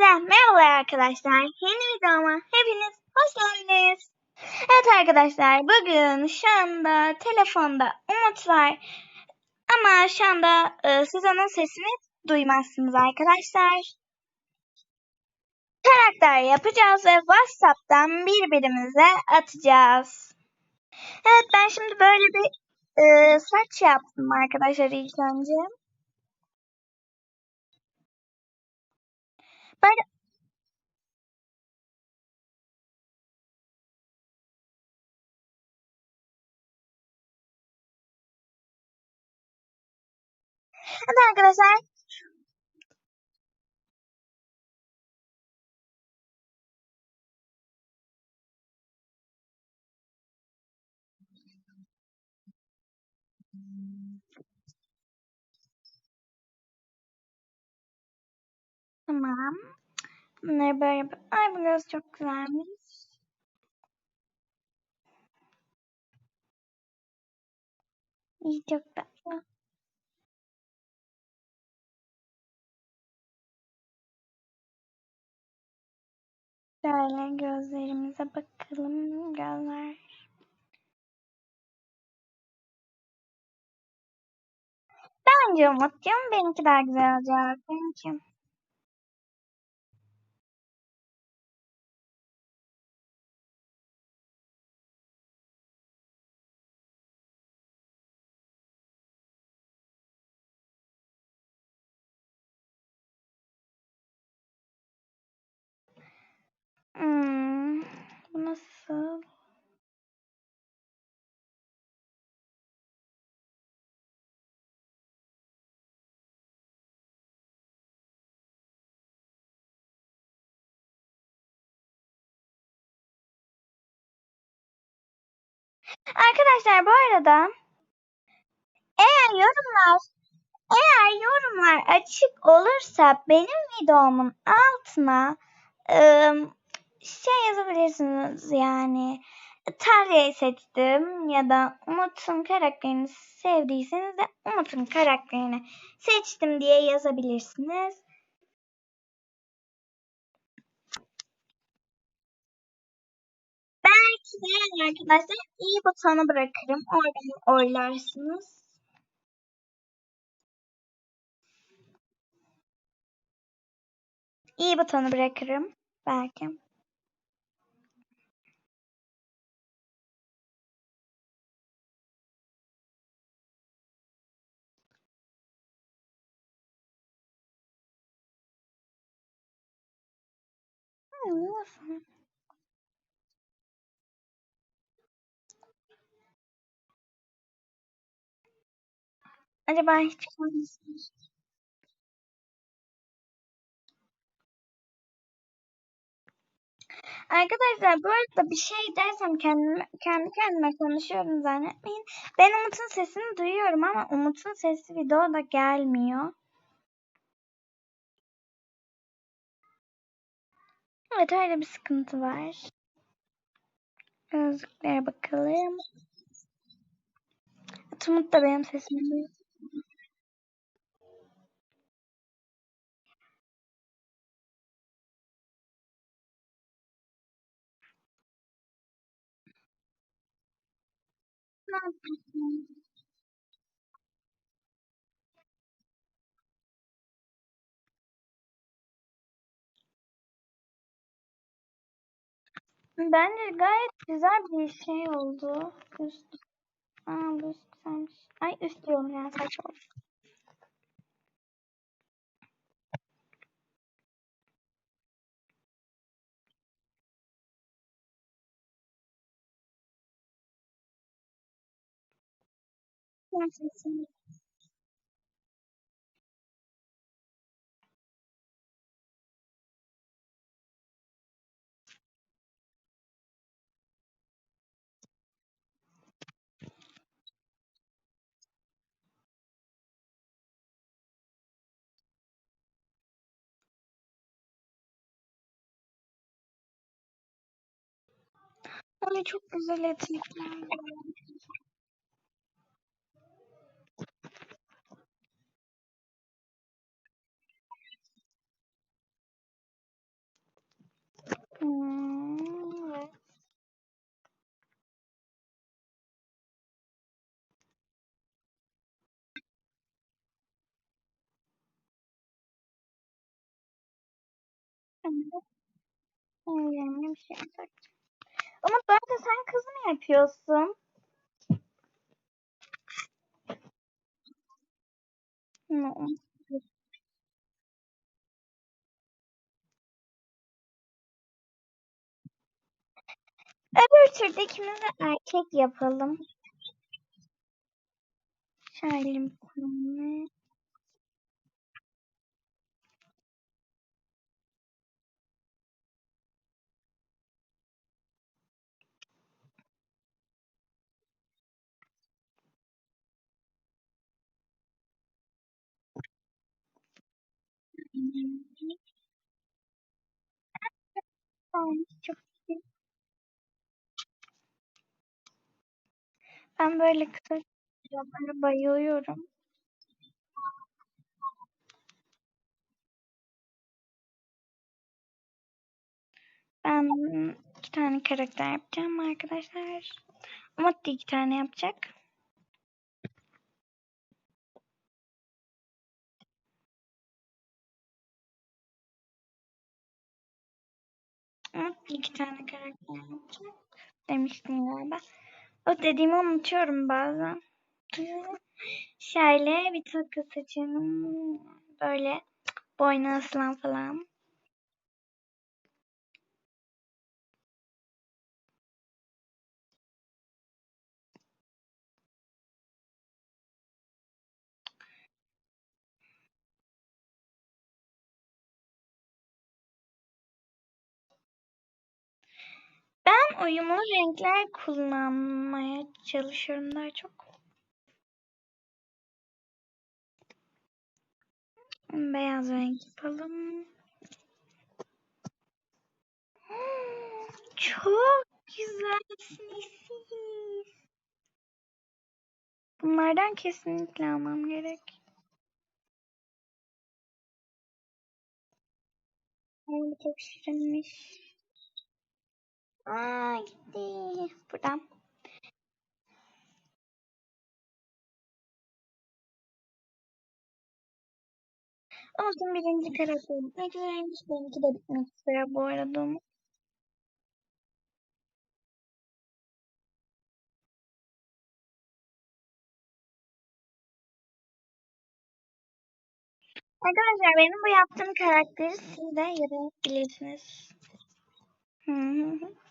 Herkese merhaba arkadaşlar. Yeni videoma hepiniz hoş geldiniz. Evet arkadaşlar bugün şu anda telefonda Umut var. Ama şu anda e, siz onun sesini duymazsınız arkadaşlar. Karakter yapacağız ve Whatsapp'tan birbirimize atacağız. Evet ben şimdi böyle bir e, saç yaptım arkadaşlar ilk önce. ぱいいるご覧ください。Tamam. Bunları böyle yap- Ay bu göz çok güzelmiş. İyi çok tatlı. Şöyle gözlerimize bakalım. Gözler. Bence Umut'cum benimki daha güzel olacak. Benimki. Nasıl? Arkadaşlar bu arada eğer yorumlar eğer yorumlar açık olursa benim videomun altına ım, şey yazabilirsiniz yani Tarya'yı seçtim ya da Umut'un karakterini sevdiyseniz de Umut'un karakterini seçtim diye yazabilirsiniz. Belki de arkadaşlar iyi butonu bırakırım. Oradan oylarsınız. İyi butonu bırakırım. Belki. Nasıl? Acaba hiç. Arkadaşlar bu arada bir şey dersem kendime, kendi kendime konuşuyorum zannetmeyin. Ben Umut'un sesini duyuyorum ama Umut'un sesi videoda gelmiyor. Evet öyle bir sıkıntı var. Gözlüklere bakalım. Evet, Umut da benim sesimi duyuyor. Ne yapıyorsun? Bence gayet güzel bir şey oldu. Üst. Aa bu üst güzelmiş. Ay üst diyorum ya saç oldu. Ben Але чуть залетит. Я не все так. Ama bence sen kız mı yapıyorsun? No. Öbür turda ikimiz de erkek yapalım. Şöyle bir çok. Ben böyle kısa videolara bayılıyorum. Ben iki tane karakter yapacağım arkadaşlar. Umut da iki tane yapacak. Da iki tane karakter yapacak. Demiştim galiba. O dediğimi unutuyorum bazen. Şöyle bir takı saçının böyle boynu asılan falan. Uyumlu renkler kullanmaya çalışıyorum daha çok. Beyaz renk yapalım. Çok güzelsiniz. Bunlardan kesinlikle almam gerek. Çok şirinmiş. Aa gitti. Buradan. Olsun birinci karakteri bitmek üzereymiş. Benimki de bitmek üzere bu arada. Arkadaşlar benim bu yaptığım karakteri siz de yapabilirsiniz. Hı hı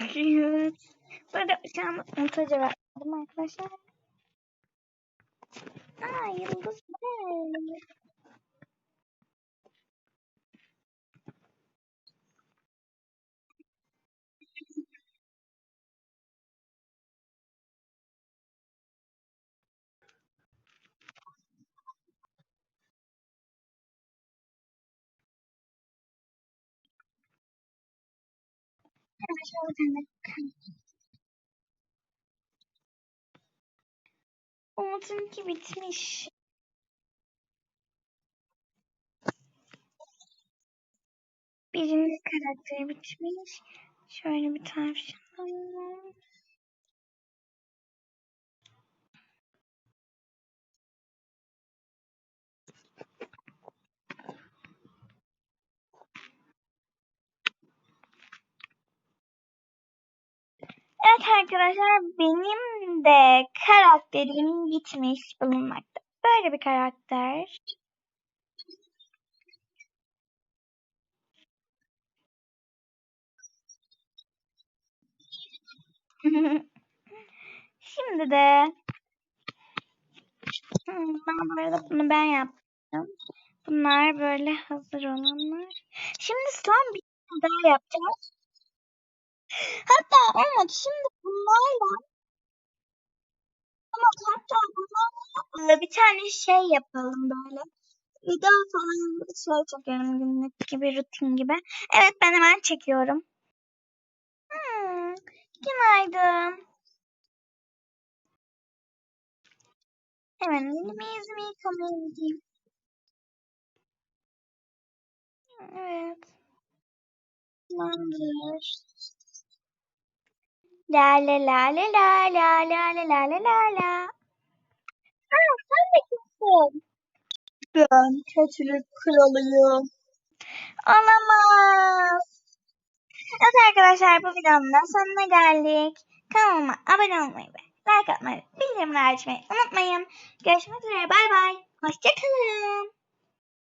Evet. Burada uçağımı montaj verdim arkadaşlar. Aa yıldız. 看了之后才能看。Umut'unki bitmiş. Birinci karakteri bitmiş. Şöyle bir tavşan. Arkadaşlar benim de karakterim bitmiş bulunmakta. Böyle bir karakter. Şimdi de Hmm, ben bu bunu ben yaptım. Bunlar böyle hazır olanlar. Şimdi son bir daha yapacağız. Hatta Umut şimdi bunlarla Umut hatta bunlarla bir tane şey yapalım böyle. Video falan şey çekelim günlük gibi rutin gibi. Evet ben hemen çekiyorum. Hmm, günaydın. Hemen elimi yüzümü yıkamaya gideyim. Evet. Tamamdır. La la la la la la la la la la la la. Aa, sen de kimsin? Ben kötülük kralıyım. Olamaz. Evet arkadaşlar bu videonun da sonuna geldik. Kanalıma abone olmayı ve like atmayı, bildirimleri açmayı unutmayın. Görüşmek üzere bay bay. Hoşçakalın.